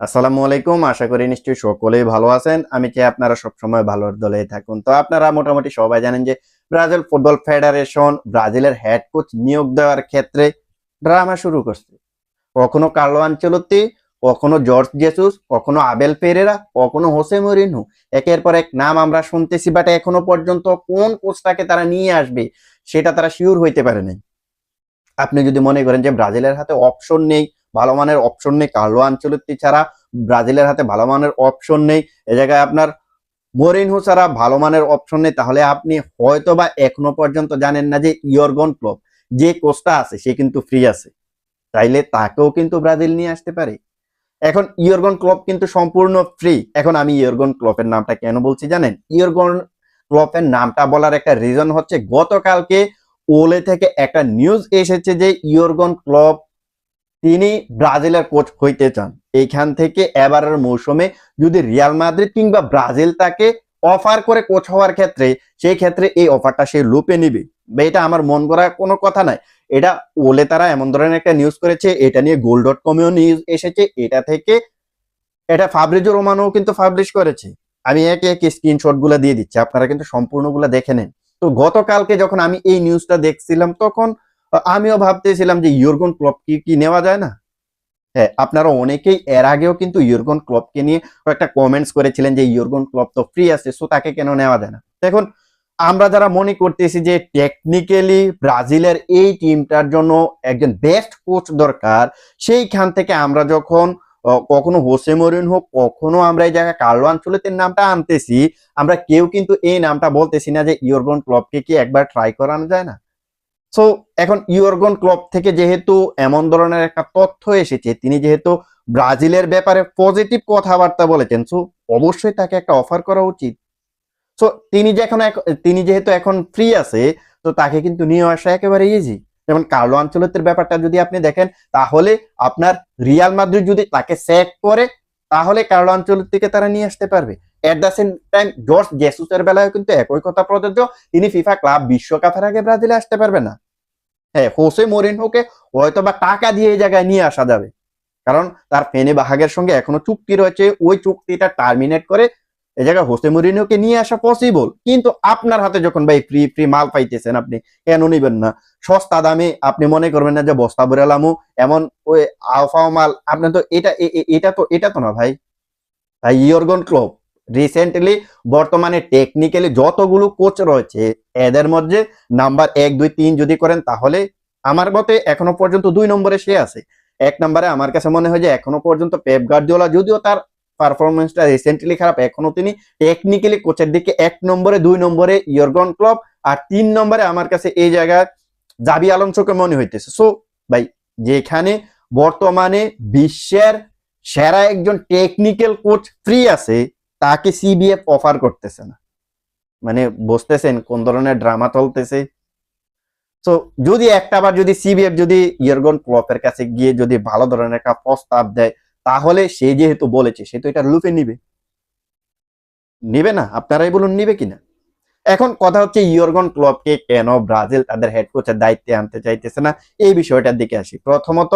আসসালামু আলাইকুম। আশা করি নিশ্চয়ই সকলেই ভালো আছেন। আমি চাই আপনারা সবসময় ভালোর দলে থাকুন। তো আপনারা মোটামুটি সবাই জানেন যে ব্রাজিল ফুটবল ফেডারেশন ব্রাজিলের হেড কোচ নিয়োগ দেওয়ার ক্ষেত্রে ড্রামা শুরু করছে। কখনো কার্লো আঞ্চলতি কখনো জর্জ জেসুস, কখনো আবেল পেরেরা, কখনো হোসে মরিনহু। একের পর এক নাম আমরা শুনতেছি বাট এখনও পর্যন্ত কোন কোচটাকে তারা নিয়ে আসবে, সেটা তারা শিওর হইতে পারে নাই। আপনি যদি মনে করেন যে ব্রাজিলের হাতে অপশন নেই ভালো মানের অপশন নেই। কার্লো আঞ্চলতি ছাড়া ব্রাজিলের হাতে ভালো মানের অপশন নেই। এ জায়গায় আপনার মরিনহো ছাড়া ভালো মানের অপশন নেই। তাহলে আপনি হয়তো বা এখনও পর্যন্ত জানেন না যে ইয়র্গন ক্লব যে কোচটা আছে, সে কিন্তু ফ্রি আছে। চাইলে তাকেও কিন্তু ব্রাজিল নিয়ে আসতে পারে। এখন ইয়র্গন ক্লব কিন্তু সম্পূর্ণ ফ্রি এখন আমি ইয়র্গন ক্লবের নামটা কেন বলছি জানেন? ইয়র্গন ক্লবের নামটা বলার একটা রিজন হচ্ছে, গতকালকে ওলে থেকে একটা নিউজ এসেছে যে ইয়র্গন ক্লব তিনি ব্রাজিলের কোচ হইতে চান। এইখান থেকে এবারের মৌসুমে যদি রিয়াল মাদ্রিদ কিংবা ব্রাজিল তাকে অফার করে কোচ হওয়ার ক্ষেত্রে, সেই ক্ষেত্রে এই অফারটা সে লুপে নিবে। এটা আমার মন করা কোনো কথা নাই এটা ওলে তারা এমন ধরনের একটা নিউজ করেছে, এটা নিয়ে গোল ডট কমেও নিউজ এসেছে। এটা থেকে এটা ফাবরিজো রোমানো কিন্তু পাবলিশ করেছে। আমি একে একে স্ক্রিনশটগুলা দিয়ে দিচ্ছি, আপনারা কিন্তু সম্পূর্ণগুলো দেখে নেন। তো গতকালকে যখন আমি এই নিউজটা দেখছিলাম, তখন আমিও ভাবতেছিলাম যে ইউরগন ক্লব কি নেওয়া যায় না? হ্যাঁ আপনারা অনেকেই এর আগেও কিন্তু ইউরগন ক্লবকে নিয়ে একটা কমেন্টস করেছিলেন যে ইউরগন ক্লব তো ফ্রি আছে সো তাকে কেন নেওয়া যায় না? দেখুন, আমরা যারা মনে করতেছি যে টেকনিক্যালি ব্রাজিলের এই টিমটার জন্য একজন বেস্ট কোচ দরকার, সেইখান থেকে আমরা যখন কখনো হোসে মরিন হোক কখনো আমরা এই জায়গায় কার্লো আঞ্চলিতের নামটা আনতেছি, আমরা কেউ কিন্তু এই নামটা বলতেছি না যে ইউরগন ক্লবকে কি একবার ট্রাই করানো যায় না? সো এখন ইউরগন ক্লব থেকে যেহেতু এমন ধরনের একটা তথ্য এসেছে, তিনি যেহেতু ব্রাজিলের ব্যাপারে পজিটিভ কথাবার্তা বলেছেন সো অবশ্যই তাকে একটা অফার করা উচিত। সো তিনি যে এখন তিনি যেহেতু এখন ফ্রি আছে, তো তাকে কিন্তু নিয়ে আসা একেবারে ইজি যেমন কার্লো আঞ্চলতের ব্যাপারটা যদি আপনি দেখেন, তাহলে আপনার রিয়াল মাদ্রিদ যদি তাকে সেক করে, তাহলে কার্লো আঞ্চলতিকে তারা নিয়ে আসতে পারবে। At the same time George জেসুসের বেলায় কিন্তু একই কথা প্রযোজ্য। তিনি ফিফা ক্লাব বিশ্বকাপের আগে ব্রাজিলে আসতে পারবে না। হ্যাঁ হোসে মরিনহোকে হয়তো বা টাকা দিয়ে এই জায়গায় নিয়ে আসা যাবে। কারণ তার ফেনে বাহাগের সঙ্গে এখনও চুক্তি রয়েছে। ওই চুক্তিটা টার্মিনেট করে এই জায়গায় হোসে মরিনহোকে নিয়ে আসা পসিবল কিন্তু আপনার হাতে যখন ভাই ফ্রি ফ্রি মাল পাইতেছেন আপনি, কেন নিবেন না? সস্তা দামে আপনি মনে করবেন না যে বস্তা বুড়ালামু এমন ওই আলফাও মাল, আপনি তো এটা এটা তো এটা তো না ভাই। ভাই ইয়র্গন ক্লব রিসেন্টলি বর্তমানে টেকনিক্যালি যতগুলো কোচ রয়েছে, এদের মধ্যে নাম্বার এক, দুই, তিন যদি করেন, তাহলে আমার মতে এখনও পর্যন্ত দুই নম্বরে সে আছে। এক নম্বরে আমার কাছে মনে হয় যে এখনও পর্যন্ত পেপ গার্দিওলা যদিও তার পারফরমেন্সটা রিসেন্টলি খারাপ, এখনও তিনি টেকনিক্যালি কোচের দিকে এক নম্বরে, দুই নম্বরে ইয়র্গন ক্লব আর তিন নম্বরে আমার কাছে এই জায়গায় জাবি আলমসোকে মনে হইতেছে। সো ভাই, যেখানে বর্তমানে বিশ্বের সেরা একজন টেকনিক্যাল কোচ ফ্রি আছে তাকে সিবিএফ অফার করতেছে না। মানে বসতেছেন, কোন ধরনের ড্রামা চলতেছে। তো যদি একটা বার যদি সিবিএফ যদি ইয়র্গন ক্লপের কাছে গিয়ে যদি ভালো ধরনের একটা প্রস্তাব দেয়, তাহলে সে যেহেতু বলেছে, সে তো এটা লুপে নিবে। নিবে না, আপনারাই বলুন নিবে কিনা। এখন কথা হচ্ছে ইয়র্গন ক্লবকে কেন ব্রাজিল তাদের হেড কোচের দায়িত্বে আনতে চাইতেছে না, এই বিষয়টার দিকে আসি। প্রথমত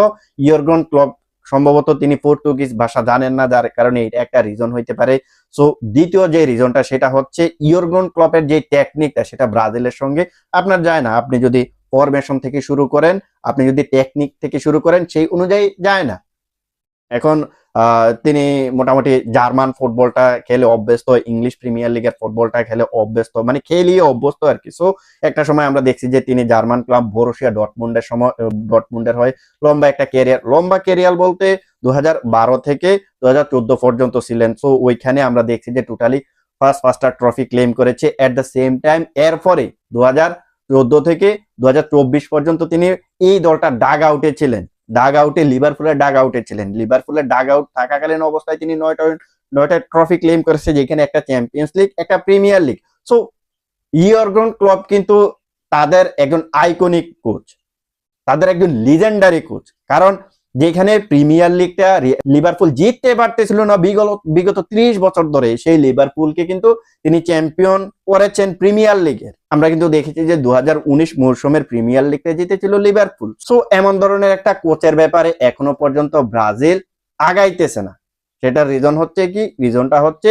ইয়র্গন ক্লব সম্ভবত তিনি পর্তুগিজ ভাষা জানেন না, যার কারণে এটা একটা রিজন হইতে পারে। সো দ্বিতীয় যে রিজনটা সেটা হচ্ছে ইয়োরগন ক্লপের যে টেকনিকটা সেটা ব্রাজিলের সঙ্গে আপনার যায় না। আপনি যদি ফরমেশন থেকে শুরু করেন, আপনি যদি টেকনিক থেকে শুরু করেন, সেই অনুযায়ী যায় না। এখন তিনি মোটামুটি জার্মান ফুটবলটা খেলে অভ্যস্ত, ইংলিশ প্রিমিয়ার লিগের ফুটবলটা খেলে অভ্যস্ত মানে খেলিয়ে অভ্যস্ত আর কি। সো একটা সময় আমরা দেখছি যে তিনি জার্মান ক্লাব বরুশিয়া ডটমুন্ডের সময় ডটমুন্ডের হয় লম্বা একটা ক্যারিয়ার লম্বা ক্যারিয়ার বলতে দু হাজার বারো থেকে দু হাজার চোদ্দ পর্যন্ত ছিলেন। সো ওইখানে আমরা দেখছি যে totally first faster trophy claim করেছে। এট দ্য সেম টাইম এরপরে দু চোদ্দ থেকে দু হাজার চব্বিশ পর্যন্ত তিনি এই দলটা ডাগ আউটে ছিলেন। ডাগ আউটে, লিভারপুলের ডাগ আউটে ছিলেন। লিভারপুলের ডাগ আউট থাকাকালীন অবস্থায় তিনি নয়টা নয়টা ট্রফি ক্লেম করেছে, যেখানে একটা চ্যাম্পিয়ন্স লিগ একটা Premier League so Jurgen Klopp কিন্তু তাদের একজন আইকনিক কোচ তাদের একজন লিজেন্ডারি কোচ কারণ যেখানে প্রিমিয়ার লিগটা লিভারপুল জিততে পারতেছিল না বিগত বিগত ত্রিশ বছর ধরে, সেই লিভারপুলকে কিন্তু তিনি চ্যাম্পিয়ন করেছেন প্রিমিয়ার লিগের। আমরা কিন্তু দেখেছি যে দু মৌসুমের প্রিমিয়ার লিগটা জিতেছিল লিভারপুল। সো এমন ধরনের একটা কোচের ব্যাপারে এখনও পর্যন্ত ব্রাজিল আগাইতেছে না। সেটার রিজন হচ্ছে কি? রিজনটা হচ্ছে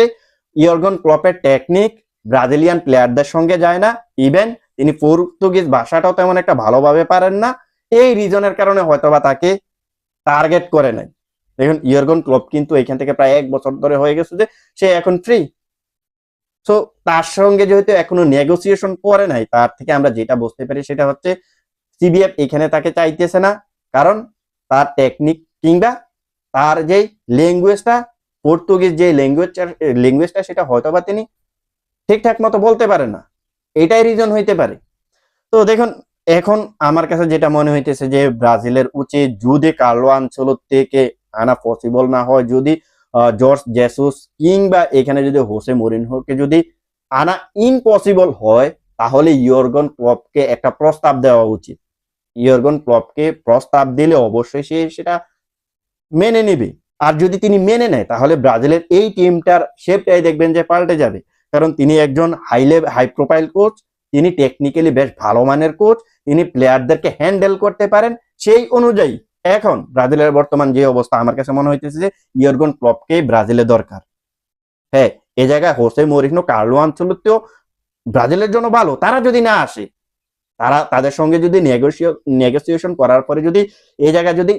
ইয়র্গন ক্লপের টেকনিক ব্রাজিলিয়ান প্লেয়ারদের সঙ্গে যায় না। ইভেন তিনি পর্তুগিজ ভাষাটাও তেমন একটা ভালোভাবে পারেন না। এই রিজনের কারণে হয়তোবা তাকে টার্গেট করে নাই। দেখুন ইয়র্গন ক্লব কিন্তু এখান থেকে প্রায় এক বছর ধরে হয়ে গেছে যে সে এখন ফ্রি সো তার সঙ্গে যেহেতু এখনও নেগোসিয়েশন করে নাই, তার থেকে আমরা যেটা বুঝতে পারি সেটা হচ্ছে সিবিএফ এখানে তাকে চাইতেছে না। কারণ তার টেকনিক কিংবা তার যে ল্যাঙ্গুয়েজটা পর্তুগিজ যে ল্যাঙ্গুয়েজ ল্যাঙ্গুয়েজটা সেটা হয়তো বা তিনি ঠিকঠাক মতো বলতে পারেন না। এটাই রিজন হইতে পারে। তো দেখুন এখন আমার কাছে যেটা মনে হইতেছে যে ব্রাজিলের উচিত যদি কার্লো আনচলত্তিকে আনা পসিবল না হয়, যদি জর্জ জেসুস কিংবা এখানে যদি হোসে মরিনহোকে যদি আনা ইম্পসিবল হয়, তাহলে ইয়র্গন ক্লবকে একটা প্রস্তাব দেওয়া উচিত। ইয়র্গন ক্লবকে প্রস্তাব দিলে অবশ্যই সে সেটা মেনে নেবে। আর যদি তিনি মেনে নেয়, তাহলে ব্রাজিলের এই টিমটার শেপটাই দেখবেন যে পাল্টে যাবে। কারণ তিনি একজন high level high profile coach তিনি টেকনিক্যালি বেশ ভালো মানের কোচ তিনি প্লেয়ারদেরকে হ্যান্ডেল করতে পারেন সেই অনুযায়ী। এখন ব্রাজিলের বর্তমান যে অবস্থা, আমার কাছে মনে হইতেছে যে ইয়র্গন ক্লবকে ব্রাজিলে দরকার। হ্যাঁ এই জায়গায় হোসে মরিনো কার্লো আঞ্চলতেও ব্রাজিলের জন্য ভালো, তারা যদি না আসে, তারা তাদের সঙ্গে যদি নেগোসিয়েশন করার পরে যদি এই জায়গায় যদি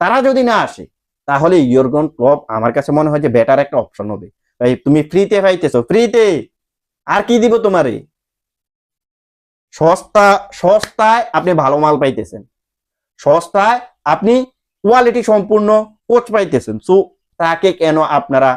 তারা যদি না আসে, তাহলে ইয়র্গন ক্লব আমার কাছে মনে হয় যে বেটার একটা অপশন হবে। ভাই, তুমি ফ্রিতে পাইতেছো ফ্রিতে আর কি দিব তোমারে? সস্তা, সস্তায় আপনি ভালো মাল পাইতেছেন। সস্তায় আপনি কোয়ালিটি সম্পূর্ণ কোচ পাইতেছেন। সো তাকে কেন আপনারা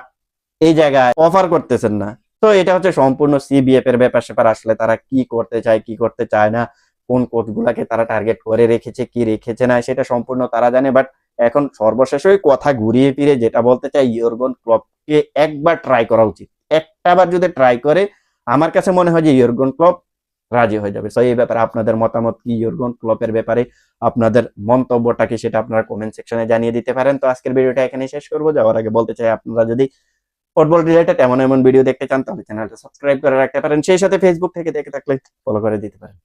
এই জায়গায় অফার করতেছেন না? তো এটা হচ্ছে সম্পূর্ণ সিবিএফ এর ব্যাপার স্যাপার। আসলে তারা কি করতে চায়, কি করতে চায় না, কোন কোচ গুলাকে তারা টার্গেট করে রেখেছে, কি রেখেছে না, সেটা সম্পূর্ণ তারা জানে। বাট এখন সর্বশেষ ওই কথা ঘুরিয়ে ফিরে যেটা বলতে চাই ইয়র্গন ক্লবকে একবার ট্রাই করা উচিত। একটা বার যদি ট্রাই করে, আমার কাছে মনে হয় যে ইয়র্গন ক্লব রাজি হয়ে যাবে। সো এই ব্যাপারে আপনাদের মতামত কি ইয়োরগন ক্লপের ব্যাপারে আপনাদের মন্তব্যটা কি সেটা আপনারা কমেন্ট সেকশনে জানিয়ে দিতে পারেন। তো আজকের ভিডিওটা এখানে শেষ করব। যাওয়ার আগে বলতে চাই, আপনারা যদি ফুটবল রিলেটেড এমন এমন ভিডিও দেখতে চান, তাহলে চ্যানেলটা সাবস্ক্রাইব করে রাখতে পারেন। সেই সাথে ফেসবুক থেকে দেখে থাকলে ফলো করে দিতে পারেন।